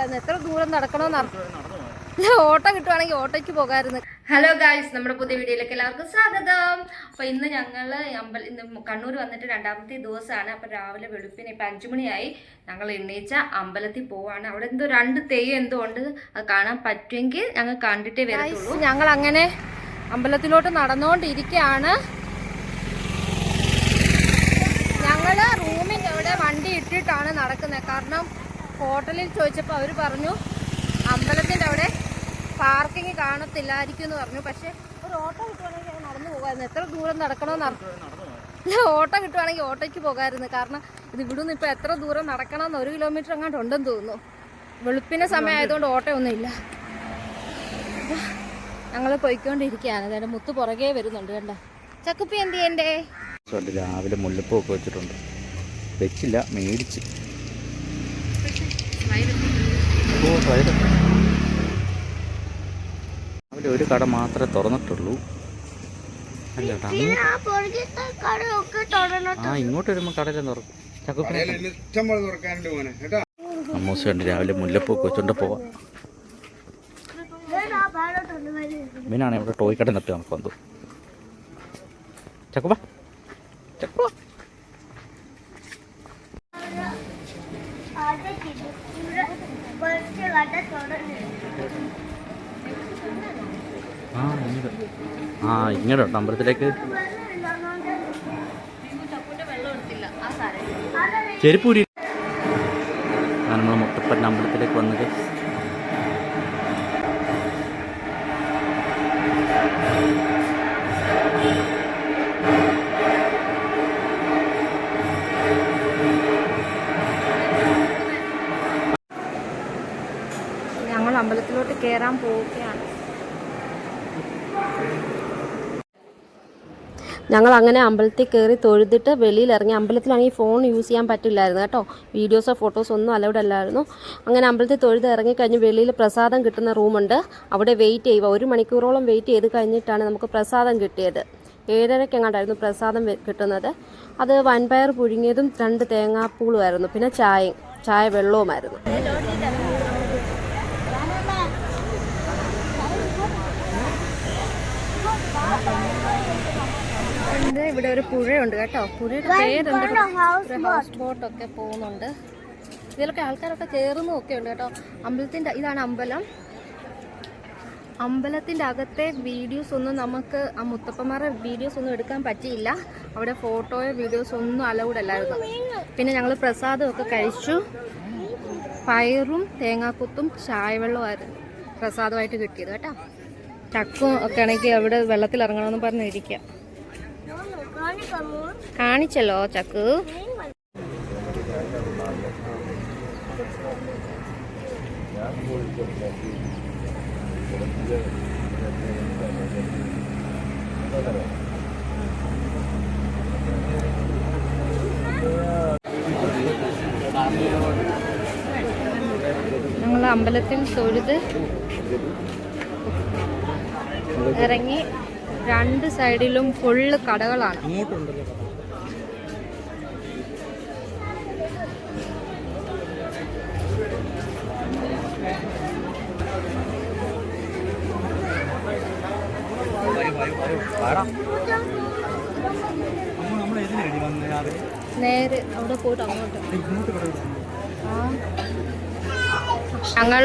പോകായിരുന്നു. എത്ര ദൂരം നടക്കണമെന്ന് ഓട്ടോ കിട്ടുവാണെങ്കിൽ ഓട്ടോയ്ക്ക് പോകാമായിരുന്നു ഹലോ ഗായ്സ് നമ്മുടെ പുതിയ വീഡിയോയിലേക്ക് എല്ലാവർക്കും സ്വാഗതം. അപ്പൊ ഇന്ന് ഞങ്ങൾ അമ്പല ഇന്ന് കണ്ണൂർ വന്നിട്ട് രണ്ടാമത്തെ ദിവസമാണ്. അപ്പൊ രാവിലെ വെളുപ്പിന് ഇപ്പൊ അഞ്ചു മണിയായി. ഞങ്ങൾ എണ്ണീച്ച അമ്പലത്തിൽ പോവാണ്. അവിടെ എന്തോ രണ്ട് തെയ്യം എന്തോ ഉണ്ട്. അത് കാണാൻ പറ്റുമെങ്കിൽ ഞങ്ങൾ കണ്ടിട്ടേ വരത്തുള്ളൂ. ഞങ്ങൾ അങ്ങനെ അമ്പലത്തിലോട്ട് നടന്നുകൊണ്ടിരിക്കുകയാണ് ഞങ്ങൾ റൂമിന്റെ അവിടെ വണ്ടി ഇട്ടിട്ടാണ് നടക്കുന്നത് കാരണം ഹോട്ടലിൽ ചോദിച്ചപ്പോൾ അവർ പറഞ്ഞു അമ്പലത്തിന്റെ അവിടെ പാർക്കിംഗ് കാണത്തില്ലായിരിക്കും എന്ന് പറഞ്ഞു. പക്ഷെ ഒരു ഓട്ടോ കിട്ടുവാണെങ്കിൽ നടന്നു പോകാമായിരുന്നു. എത്ര ദൂരം നടക്കണമെന്ന് ഓട്ടോ കിട്ടുവാണെങ്കിൽ ഓട്ടോയ്ക്ക് പോകാമായിരുന്നു. കാരണം ഇത് ഇവിടുന്ന് ഇപ്പോൾ എത്ര ദൂരം നടക്കണമെന്ന് ഒരു കിലോമീറ്റർ അങ്ങോട്ട് ഉണ്ടെന്ന് തോന്നുന്നു. വെളുപ്പിന്റെ സമയം ആയതുകൊണ്ട് ഓട്ടോ ഒന്നുമില്ല ഞങ്ങൾ പോയിക്കൊണ്ടിരിക്കുകയാണ് അതായത് മുത്ത് പുറകെ വരുന്നുണ്ട് കണ്ട? ചക്കുപ്പി എന്ത് ചെയ്യണ്ടേ രാവിലെ മുല്ലപ്പൂ ഒക്കെ വെച്ചിട്ടുണ്ട്. വെച്ചില്ല മേടിച്ച്. രാവിലെ ഒരു കട മാത്രമേ തുറന്നിട്ടുള്ളൂ. അല്ല ആ ഇങ്ങോട്ട് വരുമ്പോൾ കടയിലും തുറക്കും അമ്മൂസ് കണ്ട് രാവിലെ മുല്ലപ്പൂ ഒക്കെ വെച്ചോണ്ട് പോവാം. ഇവനാണ് ഇവിടെ ടോയ് കട നട്ട് നമുക്ക് വന്നു. ചക്കുപ്പ ചക്കുപ്പ. ആ ഇങ്ങോട്ട് ആ ഇങ്ങോട്ട് അമ്പലത്തിലേക്ക്. ചെരുപ്പൂരി. നമ്മൾ മുട്ടപ്പറ്റ അമ്പലത്തിലേക്ക് വന്നത് കയറാൻ പോവുകയാണ്. ഞങ്ങൾ അങ്ങനെ അമ്പലത്തിൽ കയറി തൊഴുതിട്ട് വെളിയിൽ ഇറങ്ങി അമ്പലത്തിലാണെങ്കിൽ ഫോൺ യൂസ് ചെയ്യാൻ പറ്റില്ലായിരുന്നു കേട്ടോ. വീഡിയോസോ ഫോട്ടോസോ ഒന്നും അലൗഡ് അല്ലായിരുന്നു. അങ്ങനെ അമ്പലത്തിൽ തൊഴുത് ഇറങ്ങി കഴിഞ്ഞ് വെളിയിൽ പ്രസാദം കിട്ടുന്ന റൂമുണ്ട് അവിടെ വെയിറ്റ് ചെയ്യുക. ഒരു മണിക്കൂറോളം വെയിറ്റ് ചെയ്ത് കഴിഞ്ഞിട്ടാണ് നമുക്ക് പ്രസാദം കിട്ടിയത്. ഏഴരയ്ക്ക് എങ്ങാണ്ടായിരുന്നു പ്രസാദം കിട്ടുന്നത്. അത് വൻപയർ പുഴുങ്ങിയതും രണ്ട് തേങ്ങാപ്പൂളുമായിരുന്നു പിന്നെ ചായയും ചായ വെള്ളവുമായിരുന്നു. ഉണ്ട് ഇവിടെ ഒരു പുഴയുണ്ട് കേട്ടോ. പുഴയുടെ പേരുണ്ട് ഹൗസ് ബോട്ടൊക്കെ പോകുന്നുണ്ട്. ഇതിലൊക്കെ ആൾക്കാരൊക്കെ കയറുന്നതും ഒക്കെ ഉണ്ട് കേട്ടോ. അമ്പലത്തിന്റെ ഇതാണ് അമ്പലം. അമ്പലത്തിന്റെ അകത്തെ വീഡിയോസ് ഒന്നും നമുക്ക് ആ മുത്തപ്പന്മാരുടെ വീഡിയോസ് ഒന്നും എടുക്കാൻ പറ്റിയില്ല. അവിടെ ഫോട്ടോയോ വീഡിയോസ് ഒന്നും അലൗഡ് അല്ലായിരുന്നു. പിന്നെ ഞങ്ങൾ പ്രസാദമൊക്കെ കഴിച്ചു. പയറും തേങ്ങാക്കുത്തും ചായവെള്ളമായിരുന്നു പ്രസാദമായിട്ട് കിട്ടിയത് കേട്ടോ. ചക്കും ഒക്കെ ആണെങ്കിൽ അവിടെ വെള്ളത്തിൽ ഇറങ്ങണമെന്ന് പറഞ്ഞിരിക്കുക കാണിച്ചല്ലോ ചക്ക്. ഞങ്ങൾ അമ്പലത്തിൽ തൊഴുത് ഇറങ്ങി രണ്ട് സൈഡിലും ഫുള്ള് കടകളാണ്. നേരെ അവിടെ പോയിട്ട് അങ്ങോട്ട്. ഞങ്ങൾ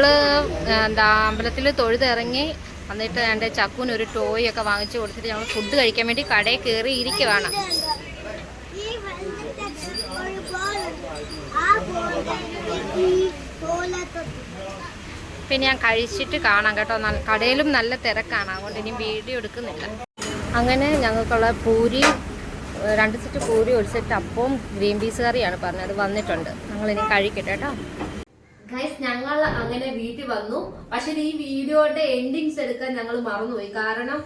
എന്താ അമ്പലത്തിൽ തൊഴുതിറങ്ങി എന്നിട്ട് എന്റെ ചക്കുവിന് ഒരു ടോയ് ഒക്കെ വാങ്ങിച്ചു കൊടുത്തിട്ട് ഞങ്ങൾ ഫുഡ് കഴിക്കാൻ വേണ്ടി കടയിൽ കയറി ഇരിക്കുവാണ്. പിന്നെ ഞാൻ കഴിച്ചിട്ട് കാണാം കേട്ടോ. കടയിലും നല്ല തിരക്കാണ്. അതുകൊണ്ട് ഇനി വീഡിയോ എടുക്കുന്നില്ല. അങ്ങനെ ഞങ്ങൾക്കുള്ള പൂരി രണ്ട് സെറ്റ് പൂരി ഒരു സെറ്റ് അപ്പവും ഗ്രീൻ പീസ് കറിയാണ് പറഞ്ഞത്. വന്നിട്ടുണ്ട്. ഞങ്ങൾ ഇനി കഴിക്കട്ടെ കേട്ടോ. ഗൈസ് ഞങ്ങൾ അങ്ങനെ വീട്ടിൽ വന്നു. പക്ഷെ ഈ വീഡിയോയുടെ എൻഡിങ്സ് എടുക്കാൻ ഞങ്ങൾ മറന്നുപോയി. കാരണം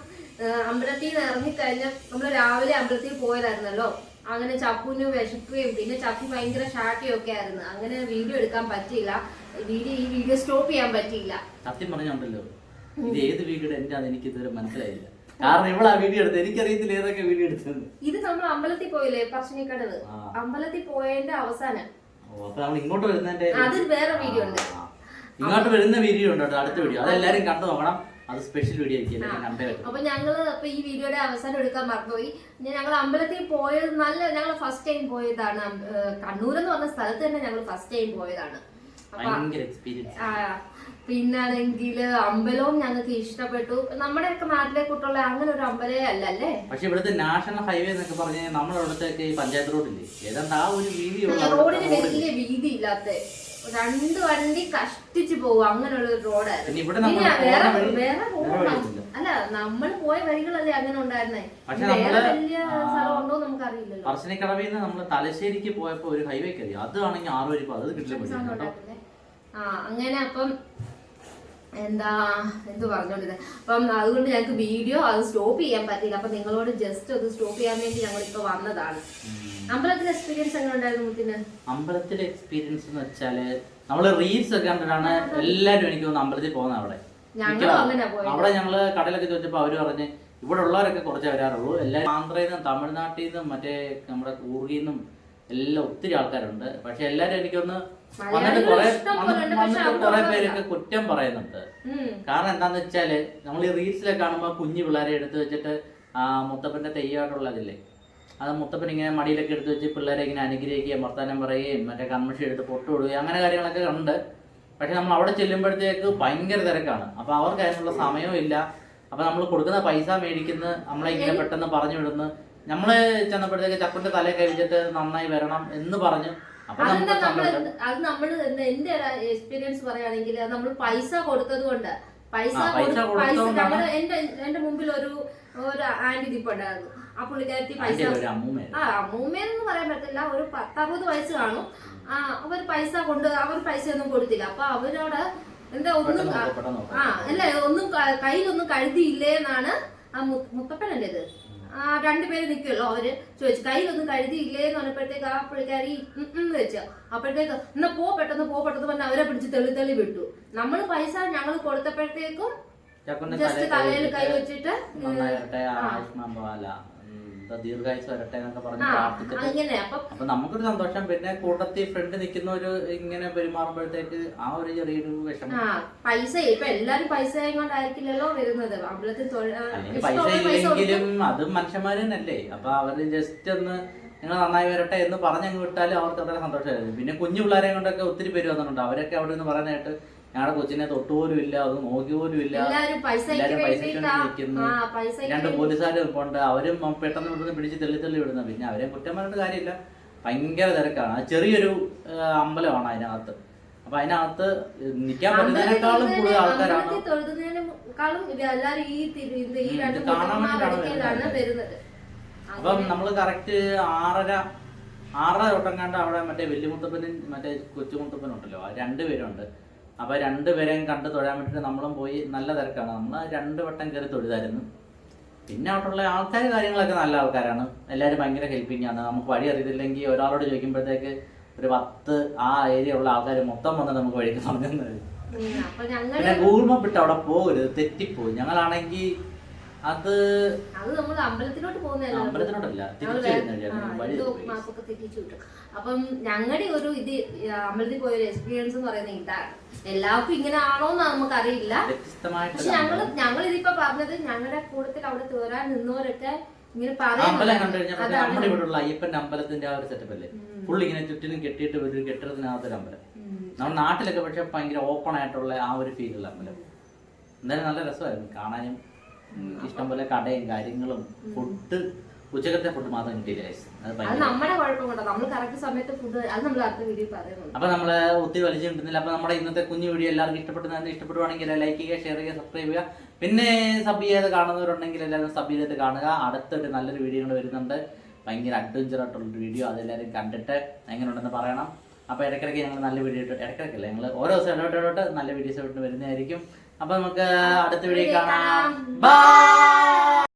അമ്പലത്തിൽ നിന്ന് ഇറങ്ങിക്കഴിഞ്ഞ നമ്മൾ രാവിലെ അമ്പലത്തിൽ പോയതായിരുന്നല്ലോ. അങ്ങനെ ചപ്പുവിന് വിശക്കുകയും പിന്നെ ചപ്പു ഭയങ്കര ഷാട്ടിയും ഒക്കെ ആയിരുന്നു. അങ്ങനെ വീഡിയോ എടുക്കാൻ പറ്റിയില്ല. വീഡിയോ ഈ വീഡിയോ സ്റ്റോപ്പ് ചെയ്യാൻ പറ്റിയില്ല. സത്യം പറഞ്ഞുണ്ടല്ലോ. ഇത് ഏത് വീഡിയോ എന്റെ എനിക്ക് ഇതുവരെ മനസ്സിലായില്ല. കാരണം ഇവളാ വീഡിയോ എടുത്തത്. എനിക്കറിയത്തില്ല ഏതൊക്കെ വീഡിയോ എടുത്തത് ഇത് നമ്മൾ അമ്പലത്തിൽ പോയില്ലേ? പറശ്ശിനിക്കടവ്. അമ്പലത്തിൽ പോയതിന്റെ അവസാനം. ഇങ്ങോട്ട് വരുന്നതിന്റെ വേറെ വീഡിയോ ഉണ്ട്. ഇങ്ങോട്ട് വരുന്ന വീഡിയോ ഉണ്ട് കേട്ടോ അടുത്ത വീഡിയോ അതെല്ലാരും കണ്ടു നോക്കണം. അത് സ്പെഷ്യൽ വീഡിയോ ആയിരിക്കും അപ്പൊ ഞങ്ങൾ ഇപ്പൊ ഈ വീഡിയോയുടെ അവസാനം എടുക്കാൻ മറന്നുപോയി. ഞങ്ങൾ അമ്പലത്തിൽ പോയത് നല്ല ഞങ്ങൾ ഫസ്റ്റ് ടൈം പോയതാണ്. കണ്ണൂർ എന്ന് പറഞ്ഞ സ്ഥലത്ത് തന്നെ ഞങ്ങൾ ഫസ്റ്റ് ടൈം പോയതാണ്. പിന്നാണെങ്കിൽ അമ്പലവും ഞങ്ങൾക്ക് ഇഷ്ടപ്പെട്ടു. നമ്മുടെയൊക്കെ നാട്ടിലെ കൂട്ടുള്ള അങ്ങനെ ഒരു അമ്പലേ അല്ല അല്ലേ പക്ഷെ ഇവിടുത്തെ നാഷണൽ ഹൈവേ എന്നൊക്കെ പറഞ്ഞ ഈ പഞ്ചായത്ത് റോഡില്ലേ? ഏതാണ്ട് ആ ഒരു വീതി റോഡിന് വലിയ വീതി ഇല്ലാത്ത രണ്ട് വണ്ടി കഷ്ടിച്ചു പോകും അങ്ങനെയുള്ള ഒരു റോഡായിരുന്നു. വേറെ വേറെ റോഡ് അല്ല നമ്മൾ പോയ വഴികളല്ലേ അങ്ങനെ ഉണ്ടായിരുന്നേ? വേറെ വലിയ സ്ഥലം ഉണ്ടോ നമുക്ക് അറിയില്ലല്ലോ പറശ്ശിനിക്കടവിൽ നിന്ന് നമ്മൾ തലശ്ശേരിക്ക് പോയപ്പോ ഒരു ഹൈവേ കയറി. അതാണെങ്കിൽ ആറ് വരി അത് കിട്ടില്ല. ആ അങ്ങനെ അപ്പം എന്താ എന്ത് പറഞ്ഞോണ്ടിരുന്നത് അപ്പം അതുകൊണ്ട് ഞങ്ങൾക്ക് വീഡിയോ അത് സ്റ്റോപ്പ് ചെയ്യാൻ പറ്റില്ല അപ്പൊ നിങ്ങളോട് ജസ്റ്റ് അത് സ്റ്റോപ്പ് ചെയ്യാൻ വേണ്ടി ഞങ്ങൾ ഇപ്പൊ വന്നതാണ്. അമ്പലത്തിലെ എക്സ്പീരിയൻസ് എങ്ങനെ ഉണ്ടായിരുന്നു മുത്തിന്? അമ്പലത്തിലെ എക്സ്പീരിയൻസ് എന്ന് വെച്ചാൽ നമ്മൾ റീൽസ് ഒക്കെ കണ്ടിട്ടാണ് എല്ലാരും എനിക്ക് തോന്നുന്നു അമ്പലത്തിൽ പോകുന്നത് അവിടെ. അവിടെ ഞങ്ങൾ കടലൊക്കെ ചോദിച്ചപ്പോ അവർ പറഞ്ഞ് ഇവിടെ ഉള്ളവരൊക്കെ കുറച്ചേ വരാറുള്ളൂ. എല്ലാവരും ആന്ധ്രയിൽ നിന്നും തമിഴ്നാട്ടിൽ നിന്നും മറ്റേ നമ്മുടെ കൂർഗിൽ നിന്നും എല്ലാം ഒത്തിരി ആൾക്കാരുണ്ട്. പക്ഷെ എല്ലാരും എനിക്കൊന്ന് വന്നിട്ട് കുറെ വന്നിട്ട് കുറെ പേരൊക്കെ കുറ്റം പറയുന്നുണ്ട്. കാരണം എന്താന്ന് വെച്ചാൽ നമ്മൾ ഈ റീൽസിലൊക്കെ കാണുമ്പോൾ കുഞ്ഞു പിള്ളേരെ എടുത്തു വെച്ചിട്ട് ആ മുത്തപ്പന്റെ തെയ്യമായിട്ടുള്ളതില്ലേ അത് മുത്തപ്പൻ ഇങ്ങനെ മടിയിലൊക്കെ എടുത്തു വെച്ച് പിള്ളേരെ ഇങ്ങനെ അനുഗ്രഹിക്കുകയും വർത്താനം പറയുകയും മറ്റേ കൺമഷി എടുത്ത് പൊട്ടുവിടുകയും അങ്ങനെ കാര്യങ്ങളൊക്കെ ഉണ്ട് പക്ഷെ നമ്മൾ അവിടെ ചെല്ലുമ്പോഴത്തേക്ക് ഭയങ്കര തിരക്കാണ്. അപ്പൊ അവർക്ക് അതിനുള്ള സമയവും ഇല്ല. അപ്പൊ നമ്മൾ കൊടുക്കുന്ന പൈസ മേടിക്കുന്ന നമ്മളെ ഇങ്ങനെ പെട്ടെന്ന് പറഞ്ഞു വിടുന്നു. നമ്മൾ ചെന്നപ്പോഴത്തേക്ക് ചപ്പന്റെ തല കഴിച്ചിട്ട് നന്നായി വരണം എന്ന് പറഞ്ഞു. അതെന്താ നമുക്ക് അത് നമ്മൾ എന്റെ എക്സ്പീരിയൻസ് പറയുകയാണെങ്കിൽ നമ്മൾ പൈസ കൊടുത്തത് കൊണ്ട്. പൈസ പൈസ. നമ്മൾ എന്റെ എന്റെ മുമ്പിൽ ഒരു ഒരു ആന്റി നിപ്പുണ്ടായിരുന്നു ആ പുള്ളിക്കാരത്തി പൈസ ആ അമ്മൂമ്മയെന്ന് പറയാൻ പറ്റില്ല ഒരു പത്തറുപത് വയസ്സ് കാണും. ആ അവർ പൈസ കൊണ്ട് അവർ പൈസ ഒന്നും കൊടുത്തില്ല. അപ്പൊ അവരോട് എന്താ ഒന്നും. ആ അല്ല ഒന്നും കയ്യിലൊന്നും കഴുതിയില്ലേ എന്നാണ് ആ മുത്തപ്പനല്ലേ ഇത് രണ്ടുപേര് നിൽക്കുമല്ലോ അവർ ചോദിച്ചു. കയ്യിലൊന്നും കഴുതിയില്ലേ എന്ന് പറഞ്ഞപ്പോഴത്തേക്ക് ആ പുള്ളിക്കാരി എന്ന് വെച്ചു. അപ്പോഴത്തേക്ക് എന്നാ പോ പെട്ടെന്ന് പോ പെട്ടെന്ന് പറഞ്ഞ് അവരെ പിടിച്ച് തെളി തെളി വിട്ടു. നമ്മൾ പൈസ ഞങ്ങൾ കൊടുത്തപ്പോഴത്തേക്കും ജസ്റ്റ് തലയിൽ കൈ വെച്ചിട്ട് ദീർഘായുസ് വരട്ടെ എന്നൊക്കെ പറഞ്ഞ് പ്രാർത്ഥിച്ചിട്ട് അപ്പൊ നമുക്കൊരു സന്തോഷം. പിന്നെ കൂട്ടത്തിൽ ഫ്രണ്ട് നിൽക്കുന്ന ഒരു ഇങ്ങനെ പെരുമാറുമ്പോഴത്തേക്ക് ആ ഒരു ചെറിയൊരു വിഷമം. പൈസ. ഇപ്പൊ എല്ലാരും പൈസ കൊണ്ടായിരിക്കില്ലല്ലോ വരുന്നത്. അമ്പലത്തിൽ പൈസ ഇല്ലെങ്കിലും. അതും മനുഷ്യന്മാര് തന്നെയല്ലേ അപ്പൊ അവർ ജസ്റ്റ് ഒന്ന് നിങ്ങൾ നന്നായി വരട്ടെ എന്ന് പറഞ്ഞങ്ങ് വിട്ടാലും അവർക്ക് അത്ര സന്തോഷമായിരുന്നു. പിന്നെ കുഞ്ഞു പിള്ളേരെ കൊണ്ടൊക്കെ ഒത്തിരി പേര് വന്നിട്ടുണ്ട്. അവരൊക്കെ അവിടെ നിന്ന് പറയാനായിട്ട് ഞങ്ങളുടെ കൊച്ചിനെ തൊട്ടുപോലും ഇല്ല അത് നോക്കി പോലും ഇല്ല. എല്ലാരും പൈസയ്ക്ക് നിൽക്കുന്നു. രണ്ട് പോലീസുകാർ നിൽപ്പുണ്ട് അവരും പെട്ടെന്ന് ഇവിടുന്ന് പിടിച്ച് തെള്ളി തള്ളി വിടുന്നത് പിന്നെ അവരെ കുറ്റം പറഞ്ഞിട്ട് കാര്യമില്ല. ഭയങ്കര തിരക്കാണ്. ആ ചെറിയൊരു അമ്പലമാണ് അതിനകത്ത്. അപ്പൊ അതിനകത്ത് നിൽക്കാൻ പറ്റുന്നതിനേക്കാളും കൂടുതൽ ആൾക്കാരാണ്. കാണാൻ വേണ്ടിയിട്ടാണ് വരുന്നത്. അപ്പം നമ്മൾ കറക്റ്റ് ആറര ആറര തൊട്ടം കണ്ട് അവിടെ മറ്റേ വലിയമുത്തപ്പനും മറ്റേ കൊച്ചുമുത്തപ്പനും ഉണ്ടല്ലോ രണ്ടുപേരുണ്ട് അപ്പൊ രണ്ടുപേരെയും കണ്ട് തൊഴാൻ വേണ്ടിയിട്ട് നമ്മളും പോയി നല്ല തിരക്കാണ്. നമ്മൾ രണ്ട് വട്ടം കയറി തൊഴുതായിരുന്നു. പിന്നെ അവിടെയുള്ള ആൾക്കാർ കാര്യങ്ങളൊക്കെ നല്ല ആൾക്കാരാണ്. എല്ലാവരും ഭയങ്കര ഹെൽപ്പിംഗ് ആണ്. നമുക്ക് വഴി അറിയത്തില്ലെങ്കിൽ ഒരാളോട് ചോദിക്കുമ്പോഴത്തേക്ക് ഒരു പത്ത് ആ ഏരിയ ഉള്ള ആൾക്കാർ മൊത്തം വന്ന് നമുക്ക് വഴിക്ക് പറഞ്ഞു തന്നത് പിന്നെ ഗൂഗിൾ മാപ്പ് ഇട്ട് അവിടെ പോകരുത്. തെറ്റിപ്പോയി ഞങ്ങളാണെങ്കിൽ അത് അത് നമ്മൾ അമ്പലത്തിലോട്ട് പോകുന്നതല്ല പോയി. മാപ്പൊക്കെ തെറ്റിച്ചു വിട്ടു. അപ്പം ഞങ്ങളുടെ ഒരു ഇത് അമ്പലത്തിൽ പോയ ഒരു എക്സ്പീരിയൻസ് എന്ന് പറയുന്നത് ഇതാണ് എല്ലാവർക്കും ഇങ്ങനെ ആണോ എന്ന് നമുക്കറിയില്ല. പക്ഷെ ഞങ്ങൾ ഞങ്ങൾ ഇതിപ്പോ പറഞ്ഞത് ഞങ്ങളുടെ കൂട്ടത്തിൽ അവിടെ തേറാൻ നിന്നവരൊക്കെ ഇങ്ങനെ ഇവിടെ അയ്യപ്പന്റെ അമ്പലത്തിന്റെ ആ ഒരു സെറ്റപ്പ് അല്ലേ? ഫുൾ ഇങ്ങനെ ചുറ്റിനും കെട്ടിയിട്ട് ഒരു കെട്ടിടത്തിനകത്തൊരു അമ്പലം. നമ്മുടെ നാട്ടിലൊക്കെ പക്ഷെ ഭയങ്കര ഓപ്പൺ ആയിട്ടുള്ള ആ ഒരു ഫീലുള്ള അമ്പലം. എന്തായാലും നല്ല രസമായിരുന്നു. കാണാനും ഇഷ്ടംപോലെ കടയും കാര്യങ്ങളും ഫുഡ് ഉച്ചക്കത്തെ ഫുഡ് മാത്രം കിട്ടിയില്ല. അത് അത് ഭയങ്കര നമ്മുടെ കുഴപ്പം കൊണ്ടോ. നമ്മൾ കറക്റ്റ് സമയത്ത് ഫുഡ് അത് നമ്മൾ അടുത്ത വീഡിയോ അപ്പൊ നമ്മൾ ഒത്തിരി വലിച്ചു കിട്ടുന്നില്ല അപ്പൊ നമ്മുടെ ഇന്നത്തെ കുഞ്ഞു വീഡിയോ എല്ലാവർക്കും ഇഷ്ടപ്പെടുന്ന ഇഷ്ടപ്പെടുവാണെങ്കിൽ ലൈക്ക് ചെയ്യുക ഷെയർ ചെയ്യുക സബ്സ്ക്രൈബ് ചെയ്യുക. പിന്നെ സബ് ചെയ്ത് കാണുന്നവരുണ്ടെങ്കിൽ എല്ലാവരും സബ് ചെയ്തിട്ട് കാണുക. അടുത്തൊരു നല്ലൊരു വീഡിയോ കൂടെ വരുന്നുണ്ട്. ഭയങ്കര അഡ്വഞ്ചർ ആയിട്ടുള്ളൊരു വീഡിയോ അതെല്ലാവരും കണ്ടിട്ട് എങ്ങനെയുണ്ടെന്ന് പറയണം. അപ്പോൾ ഇടയ്ക്കിടയ്ക്ക് ഞങ്ങൾ നല്ല വീഡിയോ ഇട്ട് ഇടയ്ക്കിടയ്ക്കല്ല? ഞങ്ങൾ ഓരോ ദിവസം ഇടപെട്ട് ഇടവിട്ട് നല്ല വീഡിയോസ് ഇട്ട് വരുന്നതായിരിക്കും. അപ്പോൾ നമുക്ക് അടുത്ത വീഡിയോ കാണാം. ബൈ